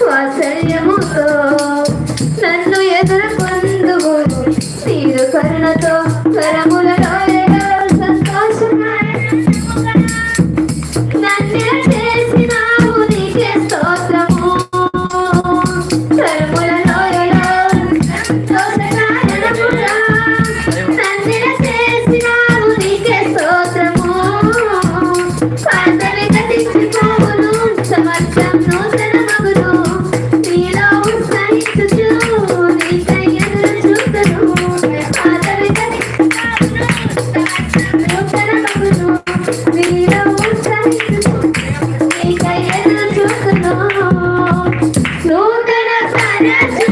వాత్సల్యముతో Thank.